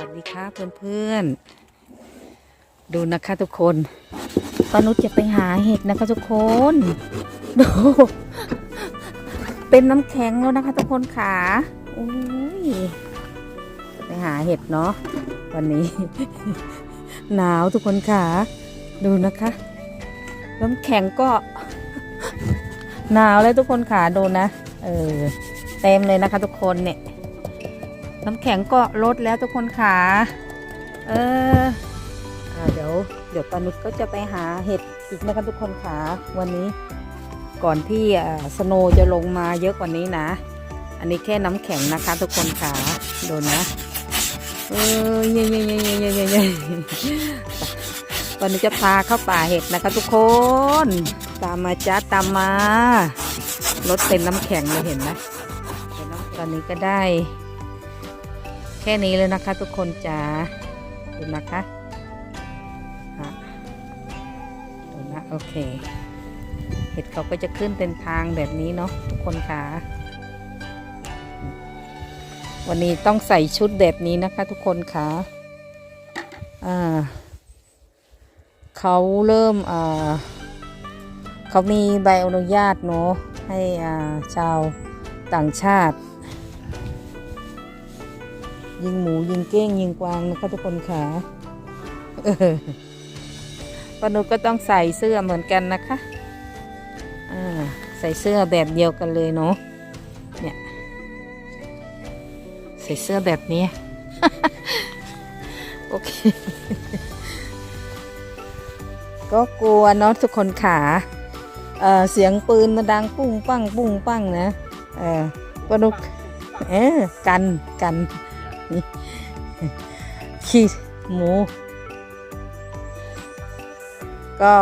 วัสดีค่ะเพื่อนๆ ดูนะคะทุกคนปานุชจะไปหาเห็ดนะคะทุกคน ดู เป็นน้ำแข็งแล้วนะคะทุกคนขาโอ้ยไปหาเห็ดเนาะวันนี้ หนาวทุกคนขาดูนะคะ น้ำแข็งก็ หนาวเลยทุกคนขาดูนะ เออ เต็มเลยนะคะทุกคนเนี่ย น้ำแข็งก็ลดแล้วทุกคนขาเอออ่าเดี๋ยวเดี๋ยวปานุชก็จะไปหาเห็ดอีกนะคะทุกคนขาวันนี้ก่อนที่อ่าสโนว์จะลงมาเยอะกว่านี้นะ อันนี้แค่น้ำแข็งนะคะทุกคนขาดูนะเออเย่เย่เย่เย่เย่เย่เย่วันนี้จะพาเข้าป่าเห็ดนะคะทุกคน ตามมาจ้าตามมารถเป็นน้ำแข็งเลยเห็นไหมตอนนี้ก็ได้ ค่นี้เลยนะคะ ทุกคนจ๋าดูนะคะดูนะโอเค เห็ดเขาก็จะขึ้นเป็นทางแบบนี้เนาะทุกคนค่ะ วันนี้ต้องใส่ชุดแบบนี้นะคะ ทุกคนค่ะอ่าเขาเริ่มอ่าเขามีใบอนุญาตเนาะให้อ่าชาวต่างชาติ ยิงหมูยิงเก้งยิงกวางนะคะทุกคนค่ะปนุก็ต้องใส่เสื้อเหมือนกันนะคะอ่าใส่เสื้อแบบเดียวกันเลยเนาะเนี่ยใส่เสื้อแบบนี้ โอเค ก็กลัวเนาะทุกคนขาเเสียงปืนมาดังปุ้งปั้งปุ้งปั้งนะ เออปนุกเออกันกัน ขี้หมู ก็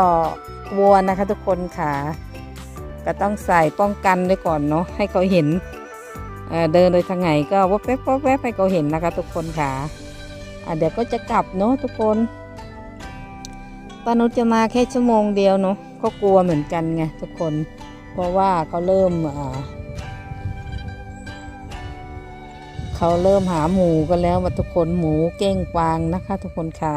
วัวนะคะทุกคนค่ะ ก็ต้องใส่ป้องกันไว้ก่อนเนาะให้เขาเห็นเเดินโดยทางไหนก็วับแวบวับแวบให้เขาเห็นนะคะทุกคนค่ะอะเดี๋ยวก็จะกลับเนาะทุกคนป้านุชจะมาแค่ชั่วโมงเดียวเนาะก็กลัวเหมือนกันไงทุกคน เพราะว่าเขาเริ่มอ่า เขาเริ่มหาหมูกันแล้วว่าทุกคนหมูเก้งกวางนะคะ ทุกคนค่ะ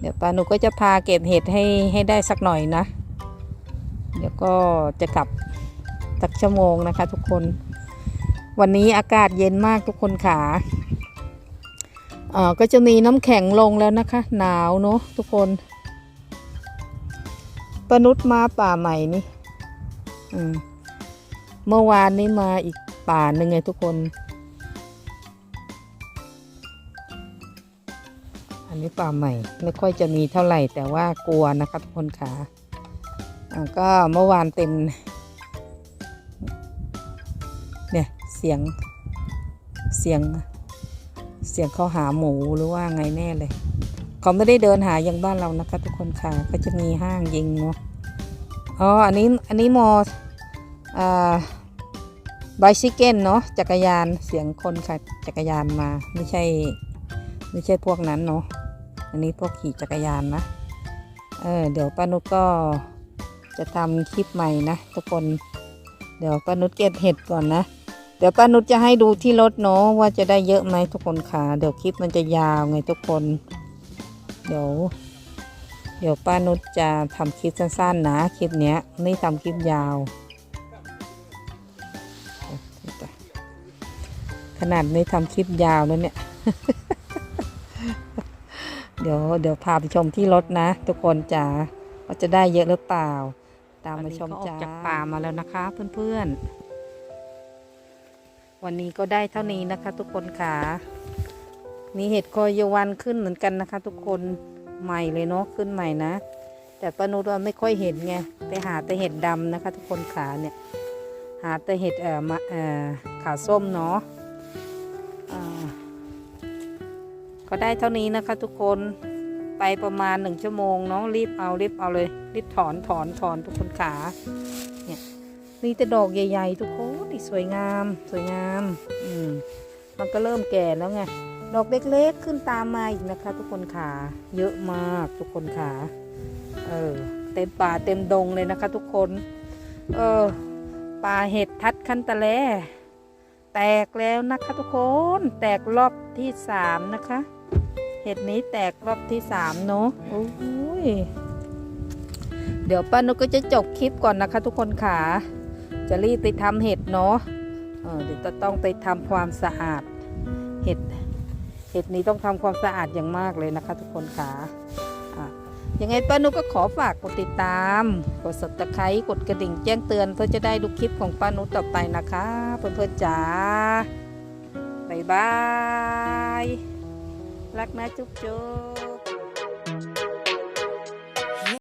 เดี๋ยวปาหนูก็จะพาเก็บเห็ดให้ให้ได้สักหน่อยนะ เดี๋ยวก็จะกลับสักชั่วโมงนะคะ ทุกคน วันนี้อากาศเย็นมากทุกคนค่ะเอ่อก็จะมีน้ำแข็งลงแล้วนะคะ หนาวเนาะทุกคนปานุษมาป่าใหม่นี่อืมเมื่อวานนี้มาอีกป่าหนึ่งไงทุกคน อันนี้ป่าใหม่ ไม่ค่อยจะมีเท่าไหร่ แต่ว่ากลัวนะคะทุกคนค่ะอ่าก็เมื่อวานเต็ม เนี่ยเสียงเสียงเสียงเขาหาหมูหรือว่าไงแน่เลยเขาไม่ได้เดินหาอย่างบ้านเรานะคะ ทุกคนค่ะก็จะมีห้างยิงเนาะอ๋ออันนี้อันนี้มออ่าไบซิเกนเนาะจักรยานเสียงคนค่ะจักรยานมา ไม่ใช่ ไม่ใช่พวกนั้นเนาะ อันนี้พวกขี่จักรยานนะ เออเดี๋ยวป้านุชก็จะทำคลิปใหม่นะทุกคน เดี๋ยวป้านุชเก็บเห็ดก่อนนะ เดี๋ยวป้านุชจะให้ดูที่รถเนาะว่าจะได้เยอะไหมทุกคนค่ะ เดี๋ยวคลิปมันจะยาวไงทุกคน เดี๋ยว เดี๋ยวป้านุชจะทำคลิปสั้นๆนะคลิปเนี้ยไม่ทำคลิปยาวขนาดไม่ทำคลิปยาวแล้วเนี่ย เดี๋ยวเดี๋ยวพาไปชมที่รถนะ ทุกคนจ๋าว่าจะได้เยอะหรือเปล่า ตามมาชมจ้าจากป่ามาแล้วนะคะ เพื่อนๆ วันนี้ก็ได้เท่านี้นะคะ ทุกคนค่ะมีเห็ดคอยวันขึ้นเหมือนกันนะคะ ทุกคนใหม่เลยเนาะขึ้นใหม่นะ แต่ป้านุชว่าไม่ค่อยเห็นไงไปหาแต่เห็ดดำนะคะ ทุกคนขาเนี่ย หาแต่เห็ดเอ่อมาเอ่อขาส้มเนาะ ก็ได้เท่านี้นะคะ ทุกคนไปประมาณหนึ่งชั่วโมงเนาะรีบเอารีบเอาเลย รีบถอนถอนถอนทุกคนขาเนี่ยนี่แต่ดอกใหญ่ ๆ ทุกคนนี่สวยงาม สวยงาม อืมมันก็เริ่มแก่แล้วไงดอกเล็กๆขึ้นตามมาอีกนะคะ ทุกคนขาเยอะมากทุกคนขาเออเต็มป่าเต็มดงเลยนะคะ ทุกคน เออป่าเห็ดทัดคันตะแลแตกแล้วนะคะ ทุกคน แตกรอบที่สามนะคะ เห็ดนี้แตกรอบที่สามเนาะโอ้ยเดี๋ยวป้านุกก็จะจบคลิปก่อนนะคะ ทุกคนค่ะ จะรีบไปทำเห็ดเนาะเออเดี๋ยวจะต้องไปทำความสะอาดเห็ด เห็ดนี้ต้องทำความสะอาดอย่างมากเลยนะคะ ทุกคนค่ะอะยังไงป้านุกก็ขอฝากกดติดตาม กด subscribe กดกระดิ่งแจ้งเตือนเพื่อจะได้ดูคลิปของป้านุกต่อไปนะคะ เพื่อนๆจ๋าบ๊ายบาย รักนะจุ๊บจุ๊บ